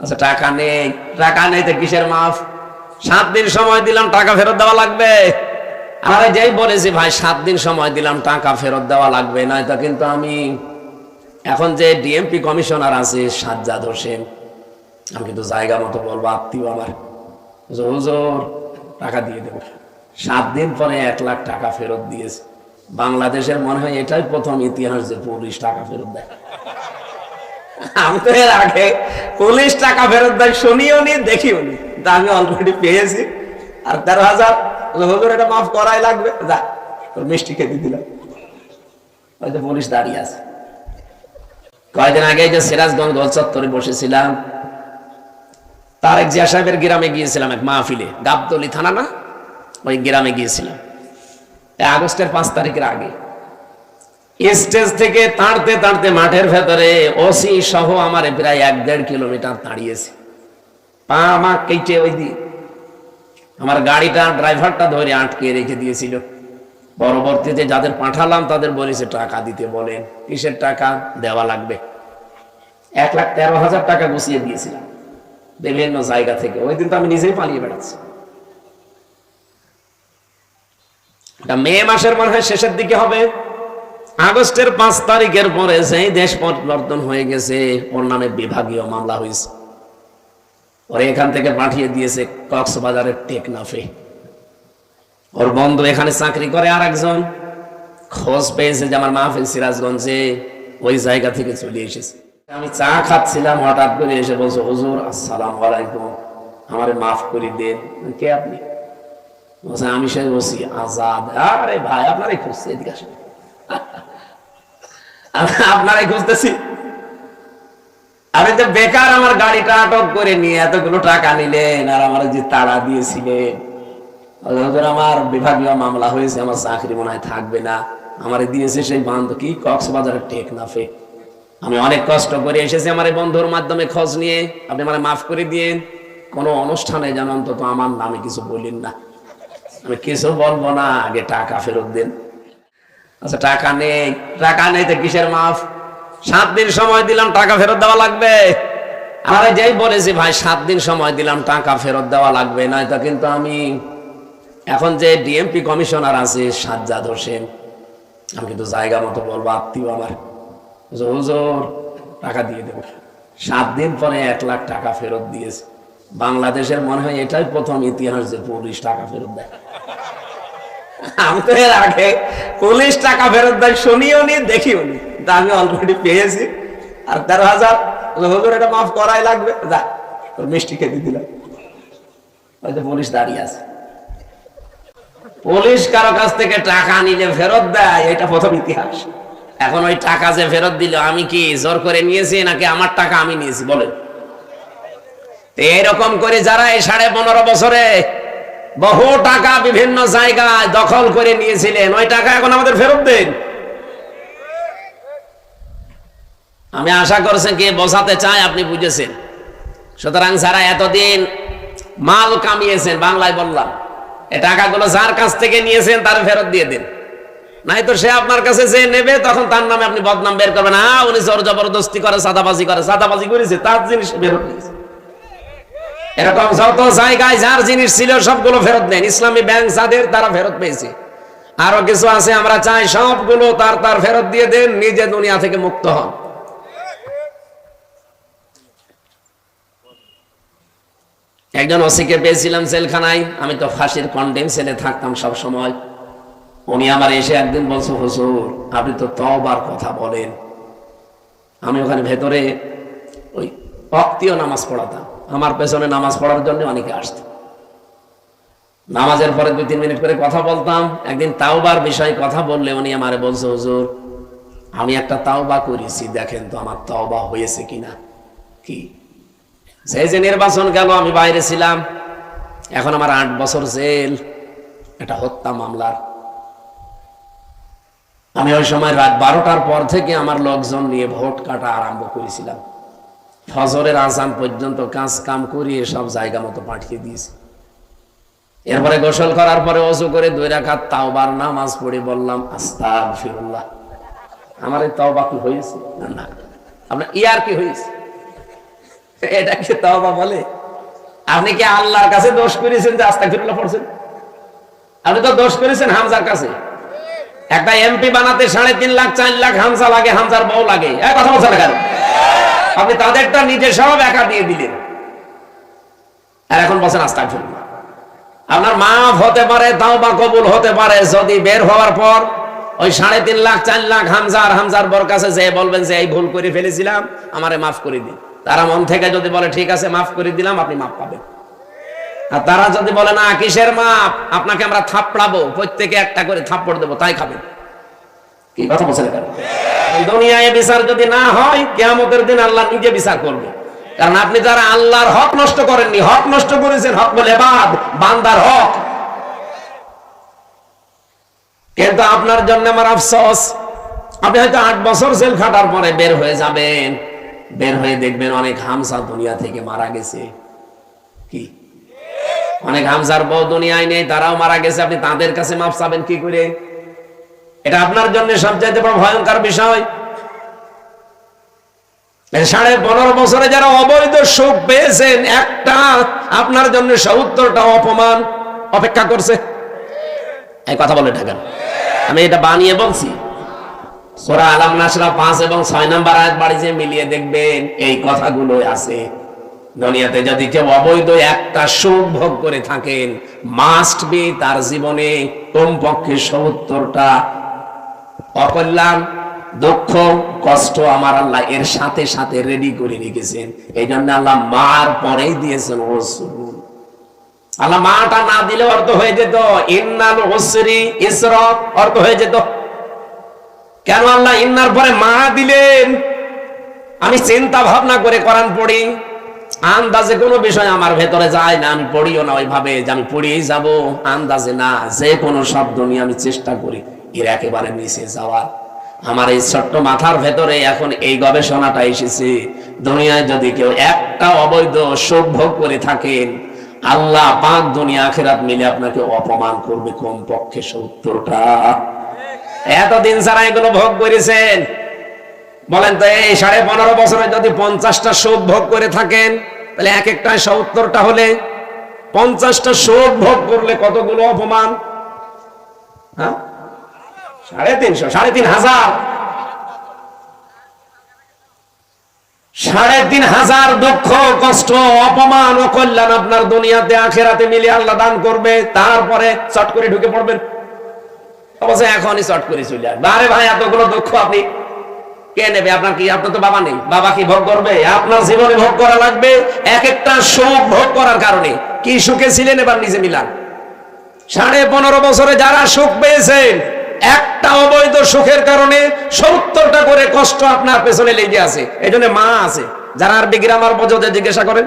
আচ্ছা টাকা নেই। টাকা নেই তো কিসের মাফ? সাত দিন সময় দিলাম, টাকা ফেরত দেওয়া লাগবে। আরে যেই বলেছি ভাই, সাত দিন সময় দিলাম, টাকা ফেরত দেওয়া লাগবে। না তো কিন্তু আমি এখন যে ডিএমপি কমিশনার আছে, সাজ্জাদ হোসেন, আমি কিন্তু জায়গা মতো বলব, আত্মীয় আমার। হুজুর, টাকা দিয়ে দেবো। সাত দিন পরে এক লাখ টাকা ফেরত দিয়েছে। বাংলাদেশের মনে হয় এটাই প্রথম ইতিহাস যে পুলিশ টাকা ফেরত দেয়। আগে পুলিশ টাকা ফেরত দেয় শুনিও নি, দেখিও নি। আমি অলরেডি পেয়েছি। আর তেরো হাজার এটা মাফ করাই লাগবে। যা, তোর মিষ্টি খেতে দিলাম। হয়তো পুলিশ দাঁড়িয়ে আছে। কয়েকদিন আগে যে সিরাজগঞ্জ গোল চত্বরে বসেছিলাম, তারেক জিয়া সাহেবের গ্রামে গিয়েছিলাম এক মাহফিলে। গাবতলি থানা না? ওই গ্রামে গিয়েছিলাম। আগস্টের পাঁচ তারিখের আগে। স্টেজ থেকে তাড়তে তাড়তে মাঠের ভেতরে ওসি সহ আমার প্রায় এক দেড় কিলোমিটার দাঁড়িয়েছে। পা আমা কেটে ওই দিয়ে আমার গাড়িটা, ড্রাইভারটা ধরে আটকে রেখে দিয়েছিল। পরবর্তীতে যাদের পাঠালাম, তাদের বলেছে, টাকা দিতে বলেন। কিসের টাকা? দেওয়া লাগবে। এক লাখ তেরো হাজার টাকা গুছিয়ে দিয়েছিলাম বিভিন্ন জায়গা থেকে। ওই দিন তো আমি নিজেই পালিয়ে বেড়াচ্ছি। এটা মে মাসের মনে হয় শেষের দিকে হবে। আগস্টের পাঁচ তারিখের পরে সেই দেশ পরিবর্তন হয়ে গেছে, ওর নামে বিভাগীয় মামলা হয়েছে। ওরে এখান থেকে পাঠিয়ে দিয়েছে কক্সবাজারের টেকনাফে। ওর বন্ধু এখানে চাকরি করে আর একজন খোঁজ পেয়েছে যে আমার মাহফিল সিরাজগঞ্জে, ওই জায়গা থেকে চলে এসেছে। আমি চা খাচ্ছিলাম, হঠাৎ করে এসে বলছো, হুজুর, আসসালাম আলাইকুম। আমারে মাফ করে দেন। কে আপনি? বলছে, আমি সে বসি আজাদ। আরে ভাই আপনারাই খুঁজছে এদিকে আমি আপনারাই খুঁজতেছি। আমি তো বেকার আমার গাড়িটা আটক করে নিয়ে এতগুলো টাকা নিলেন আর আমার যে তাড়া দিয়েছিলেন। আমার বিভাগীয় মামলা হয়েছে, আমার চাকরি মনে হয় থাকবে না। আমার দিয়েছে সেই কি কক্সবাজারের আমি অনেক কষ্ট করে এসেছি আমার বন্ধুর মাধ্যমে খোঁজ নিয়ে। আপনি মানে মাফ করে দিয়েন। কোনো অনুষ্ঠানে যেন অন্তত আমার নামে কিছু বললেন না। আমি কিছু বলব না, আগে টাকা ফেরত দেন। আচ্ছা টাকা নেই। টাকা নেই তো কিসের মাফ? সাত দিন সময় দিলাম, টাকা ফেরত দেওয়া লাগবে। আরে যেই বলেছি ভাই, সাত দিন সময় দিলাম, টাকা ফেরত দেওয়া লাগবে না তো কিন্তু আমি এখন যে ডিএমপি কমিশনার আছে, সাজ্জাদ হোসেন, আমি কিন্তু জায়গা মতো বলব, আত্মীয় আমার। হুজুর, টাকা দিয়ে দেবো। সাত দিন পরে এক লাখ টাকা ফেরত দিয়েছে। বাংলাদেশের মনে হয় এটাই প্রথম ইতিহাস যে পুলিশ টাকা ফেরত দেয়। আমি তো এর আগে পুলিশ টাকা ফেরত দেয় শুনিও নি, দেখিও নি। আমি অলরেডি পেয়েছি। আর তেরো হাজার এটা মাফ করাই লাগবে। যা, তোর মিষ্টি খেতে দিলাম। পুলিশ দাঁড়িয়ে আছে। পুলিশ কারও কাছ থেকে টাকা নিলে ফেরত দেয়, এটা প্রথম ইতিহাস। এখন ওই টাকা যে ফেরত দিল, আমি কি জোর করে নিয়েছি, নাকি আমার টাকা আমি নিয়েছি? বলেন। এরকম করে যারা এই সাড়ে পনেরো বছরে বহু টাকা বিভিন্ন জায়গায় দখল করে নিয়েছিলেন। ওই টাকা এখন আমাদের ফেরত দেন। আমি আশা করছেন কি বোঝাতে চাই আপনি বুঝেছেন। সুতরাং যারা এতদিন মাল কামিয়েছেন, বাংলায় বললাম এই টাকাগুলো যার কাছ থেকে নিয়েছেন তার ফেরত দিয়ে দিন। নাই তো সে আপনার কাছে যে নেবে, তখন তার নামে আপনি বদনাম বের করবেন। হ্যাঁ উনি জোর জবরদস্তি করে সাদাবাজি করে সাদাবাজি করেছে, তার জিনিস ফেরত দিয়েছে এরকম যত জায়গায় যার জিনিস ছিল, সবগুলো ফেরত দেন ইসলামী ব্যাংক যাদের, তারা ফেরত পেয়েছে। আরও কিছু আছে, আমরা চাই সবগুলো তার তার ফেরত দিয়ে দেন, নিজে দুনিয়া থেকে মুক্ত হন। একজন ওসিকে পেয়েছিলাম জেলখানায়, আমি তো ফাঁসির কন্ডেম সেলে থাকতাম সব সময় উনি আমার এসে একদিন বলছো, হুজুর, আপনি তো তবার কথা বলেন। আমি ওখানে ভেতরে ওই অক্তীয় নামাজ পড়াতাম। আমার পেছনে নামাজ পড়ার জন্য অনেকে আসত। নামাজের পরে দুই, তিন মিনিট করে কথা বলতাম। একদিন তাওবার বিষয়ে কথা বললে উনি আমারে বলছে, হুজুর, আমি একটা তাওবা করেছি, দেখেন তো আমার তাওবা হয়েছে কিনা। কি? সেই যে নির্বাচন গেল, আমি বাইরে ছিলাম। এখন আমার আট বছর জেল। এটা হত্যা মামলার। আমি ওই সময় রাত বারোটার পর থেকে আমার লোকজন নিয়ে ভোট কাটা আরম্ভ করেছিলাম। ফজরের আজান পর্যন্ত কাজ কাম করিয়ে সব জায়গা মতো পাঠিয়ে দিয়েছি। এরপরে গোসল করার পরে অজু করে দুই রাখাত তাওবার নামাজ পড়ে বললাম আস্তাগ ফিরুল্লাহ আমার এই তাওবা কি হয়েছে? না আপনার ইয়ার কি হয়েছে? এটা কি তওবা বলে? আপনি কি আল্লাহর কাছে দোষ করেছেন যে আস্তাগফিরুল্লাহ পড়ছেন? আপনি তো দোষ করেছেন হামজার কাছে। একটা এমপি বানাতে সাড়ে তিন লাখ, চার লাখ হামজা লাগে, হামজার বউ লাগে। কথা বলছেন না আপনি তাদেরটা নিজে সব একা দিয়ে দিলেন আর এখন বলছেন, আস্তাগফিরুল্লাহ। আপনার মাফ হতে পারে তাও বা কবুল হতে পারে, যদি বের হওয়ার পর ওই সাড়ে তিন লাখ, চার লাখ হামজার হামজার বর কাছে যে বলবেন যে, এই ভুল করে ফেলেছিলাম, আমারে মাফ করে দিন। তারা মন থেকে যদি বলে, ঠিক আছে, মাফ করে দিলাম, আপনি মাফ পাবেন। আর তারা যদি বলে, না, কিসের মাপ? আপনাকে আমরা থাপড়াবো, প্রত্যেকে একটা করে থাপ্পড় দেবো, তাই খাবেন। কি কথা বলছেন দুনিয়ায় বিচার যদি না হয়, কেয়ামতের দিন আল্লাহ নিজে বিচার করবে। কারণ আপনি যারা আল্লাহর হক নষ্ট করেননি, হক নষ্ট করেছেন, হক বলে বাদ, বান্দার হক। কিন্তু আপনার জন্য আমার আফসোস, আপনি হয়তো আট বছর জেল খাটার পরে বের হয়ে যাবেন। বের হয়ে দেখবেন অনেক হামসা দুনিয়া থেকে মারা গেছে। কি? অনেক হামসার বউ দুনিয়ায় নেই, তারাও মারা গেছে। আপনি তাদের কাছে মাপ চাবেন কি করে? এটা আপনার জন্য সবচাইতে বড় ভয়ঙ্কর বিষয়। সাড়ে পনেরো বছরে যারা অবৈধ সুখ পেয়েছেন, একটা আপনার জন্য সত্তরটা অপমান অপেক্ষা করছে। এই কথা বলে ঢাকেন। আমি এটা বানিয়ে বলছি। সোরা আলাম নাসরা পাঁচ এবং ছয় নাম্বার আয়াত বাড়িয়ে মিলিয়ে দেখবেন, এই কথাগুলো আছে। দুনিয়াতে যদি কেউ অবৈধ একটা সুখ ভোগ করে থাকেন মাস্ট বি তার জীবনে কমপক্ষে সত্তরটা অকল্যাণ, দুঃখ, কষ্ট আমার আল্লাহ এর সাথে সাথে রেডি করে রেখেছেন। এই জন্য আল্লাহ মার পরেই দিয়েছেন আল্লাহ মাটা না দিলে অর্থ হয়ে যেত। ইন্নাল ওসরি ইসর, অর্থ হয়ে যেত। কেন আল্লাহ ইন্নার পরে মা দিলেন? আমি চিন্তা ভাবনা করে কোরআন পড়ি। আন্দাজে কোনো বিষয় আমার ভেতরে যায় না, আমি পড়িও না ওইভাবে যে আমি পড়িয়েই যাব। আন্দাজে না, যে কোনো শব্দ নিয়ে আমি চেষ্টা করি। এর একেবারে নিচে যাওয়ার। আমার এই ছোট্ট মাথার ভেতরে এখন এই গবেষণাটা এসেছে। দুনিয়ায় যদি কেউ একটা অবৈধ সুখ ভোগ করে থাকেন, আল্লাহ পাক দুনিয়া আখেরাত মিলে আপনাকে অপমান করবে কম পক্ষে সত্তরটা। এতদিন ছাড়া এগুলো ভোগ করেছেন, বলেন তো এই সাড়ে পনেরো বছরে যদি পঞ্চাশটা সুখ ভোগ করে থাকেন, তাহলে এক একটা সত্তরটা হলে পঞ্চাশটা সুখ ভোগ করলে কতগুলো অপমান? হ্যাঁ? সাড়ে তিনশো, সাড়ে তিন হাজার। সাড়ে তিন হাজার দুঃখ, কষ্ট, অপমান ও কল্যাণ আপনার দুনিয়াতে, আখেরাতে মিলে আল্লাহ দান করবে। তারপরে চট করে ঢুকে পড়বেন। অবশ্য এখনই চট করে চলে আসবে। আরে ভাই, এতগুলো দুঃখ আপনি কে নেবে? আপনার কি, আপনার তো বাবা নেই। বাবা কি ভোগ করবে? আপনার জীবনে ভোগ করা লাগবে। এক একটা সুখ ভোগ করার কারণে। কি সুখে ছিলেন, এবার নিজে মিলান। সাড়ে পনেরো বছরে যারা সুখ পেয়েছেন একটা অবৈধ সুখের কারণে সত্তরটা করে কষ্ট আপনার পেছনে লেগে আছে। এই মা আছে। যারা আর বিগ্রামার বোঝতে জিজ্ঞাসা করেন।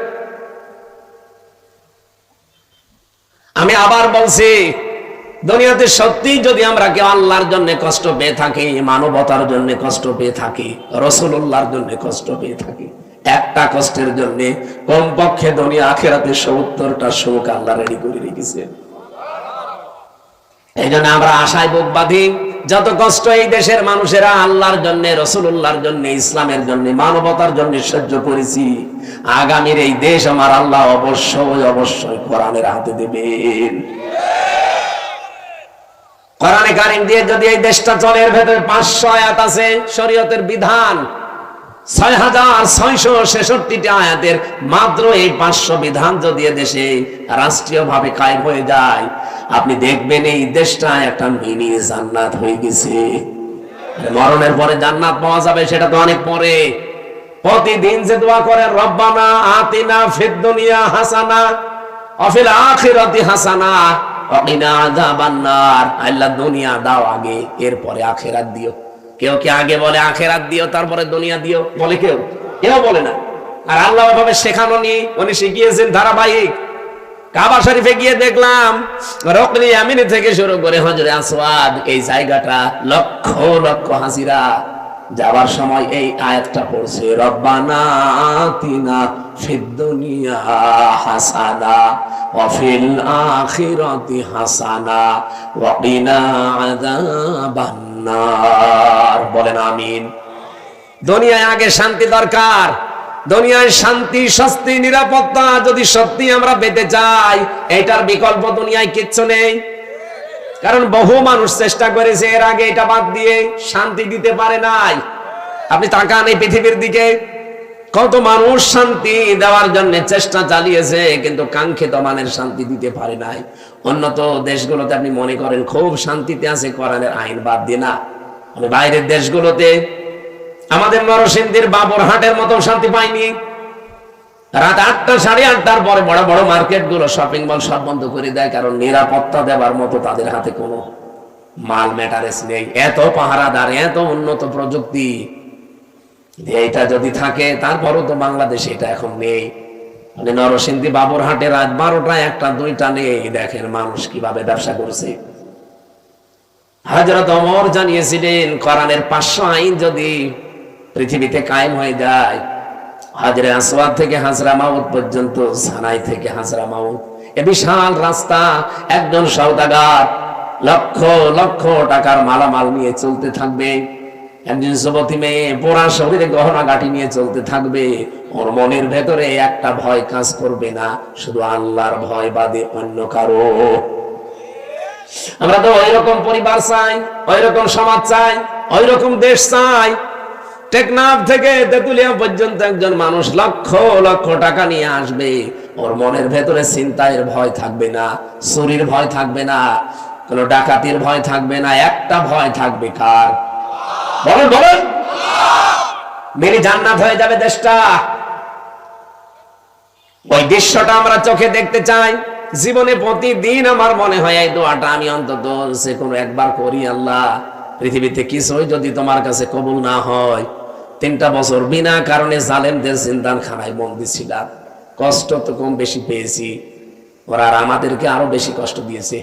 আমি আবার বলছি, দুনিয়াতে সত্যি যদি আমরা কেউ আল্লাহর জন্য কষ্ট পেয়ে থাকি, মানবতার জন্য কষ্ট পেয়ে থাকি রসুল্লাহর জন্য কষ্ট পেয়ে থাকি, একটা কষ্টের জন্য কমপক্ষে দুনিয়া আখেরাতে সত্তরটা সুখ আল্লাহ রেডি করে রেখেছেন এই জন্য আমরা আশায় বুক বাঁধি, যত কষ্ট এই দেশের মানুষেরা আল্লাহর জন্য রসুল্লাহর জন্য, ইসলামের জন্য, মানবতার জন্য সহ্য করেছি, আগামীর এই দেশ আমার আল্লাহ অবশ্যই অবশ্যই কোরআনের হাতে দেবেন। কোরআনে কারিম দিয়ে যদি এই দেশটা চলে, এর ভেতরে পাঁচশো আয়াত আছে, শরীয়তের বিধান। ছয় হাজার ছয়শো ছেষট্টিটা আয়াতের মাত্র এই পাঁচশো বিধান যদি দেশে রাষ্ট্রীয় ভাবে কায়েম হয়ে যায় আপনি দেখবেন এই দেশটা একটা মিনি জান্নাত হয়ে গেছে। মরণের পরে জান্নাত পাওয়া যাবে, সেটা তো অনেক পরে। প্রতিদিন যে দোয়া করেন, রব্বানা আতিনা ফিদ দুনিয়া হাসানা অফিল আখিরাতি হাসানা অকিনা আযাবান নার। আল্লাহ দুনিয়া দাও আগে, এরপরে আখিরাত দিও। কেউ কি আগে বলে আখেরাত দিও, তারপরে দুনিয়া দিও? বলে কেউ? কেউ বলে না। আর আল্লাহ ভাবে শেখানো নি উনি শিখিয়েছেন ধারাবাহিক। কাবা শরীফে গিয়ে দেখলাম রকলি আমিনি থেকে শুরু করে হজরে আসওয়াদ এই জায়গাটা লক্ষ লক্ষ হাসিরা যাবার সময় এই আয়াতটা পড়ছে, রব্বানা আতিনা ফিদ দুনিয়া হাসানা ওয়া ফিল আখিরাতি হাসানা ওয়া কিনা আযাবান বলেন, আমিন। দুনিয়ায় আগে শান্তি দরকার দুনিয়ায় শান্তি, স্বস্তি, নিরাপত্তা যদি সত্যি আমরা পেতে চাই, এটার বিকল্প দুনিয়ায় কিচ্ছু নেই। কারণ বহু মানুষ চেষ্টা করেছে এর আগে এটা বাদ দিয়ে শান্তি দিতে পারে নাই। আপনি তাকান এই পৃথিবীর দিকে। কত মানুষ শান্তি দেওয়ার জন্য চেষ্টা চালিয়েছে, কিন্তু কাঙ্ক্ষিত মানের শান্তি দিতে পারে নাই। উন্নত দেশগুলোতে আপনি মনে করেন খুব শান্তিতে আছে, কোরআনের আইন বাদ দিয়ে না। মানে বাইরের দেশগুলোতে আমাদের নরসিংদীর বাবরহাটের মতো শান্তি পাইনি। রাত আটটা, সাড়ে আটটার পরে বড় বড় মার্কেটগুলো শপিং মল সব বন্ধ করে দেয়, কারণ নিরাপত্তা দেওয়ার মতো তাদের হাতে কোনো মাল ম্যাটারেস নেই। এত পাহারাদার, এত উন্নত প্রযুক্তি। এইটা যদি থাকে, তারপরও তো বাংলাদেশে এটা এখন নেই। মানে নরসিংদী বাবরহাটে রাত বারোটা একটা, দুইটা নেই। দেখেন মানুষ কীভাবে ব্যবসা করছে। হাজরত অমর জানিয়েছিলেন, কোরআনের পাঁচশো আইন যদি পৃথিবীতে কায়েম হয়ে যায়। হাজরে আসওয়াদ থেকে হাজরা মাউদ পর্যন্ত, সানাই থেকে হাজরা মাউদ এ বিশাল রাস্তা, একজন সৌদাগার লক্ষ লক্ষ টাকার মালামাল নিয়ে চলতে থাকবে। একজন যুবতী মেয়ে, পোড়া শরীরে গহনা গাঠি নিয়ে চলতে থাকবে। ওর মনের ভেতরে একটা ভয় কাজ করবে না, শুধু আল্লাহর ভয় বাদে অন্য কারও। আমরা তো ওই রকম পরিবার চাই ওই রকম সমাজ চাই ওই রকম দেশ চাই টেকনাফ থেকে তেতুলিয়া পর্যন্ত একজন মানুষ লক্ষ লক্ষ টাকা নিয়ে আসবে। ওর মনের ভেতরে চিন্তায়ের ভয় থাকবে না, চুরির ভয় থাকবে না, কোন ডাকাতির ভয় থাকবে না, একটা ভয় থাকবে কার? বলেন বলেন। মেরি জান্নাত হয়ে যাবে দেশটা। ওই দৃশ্যটা আমরা চোখে দেখতে চাই। জীবনে প্রতিদিন আমার মনে হয় এই দোয়াটা আমি অন্তত সে কোনো একবার করি আল্লাহ। পৃথিবীতে কিছুই যদি তোমার কাছে কবুল না হয় তিনটা বছর বিনা কারণে জালেমদের জিন্দান খানায় বন্দি ছিলাম কষ্ট তো কম বেশি পেয়েছি। ওরা আর আমাদেরকে আরও বেশি কষ্ট দিয়েছে।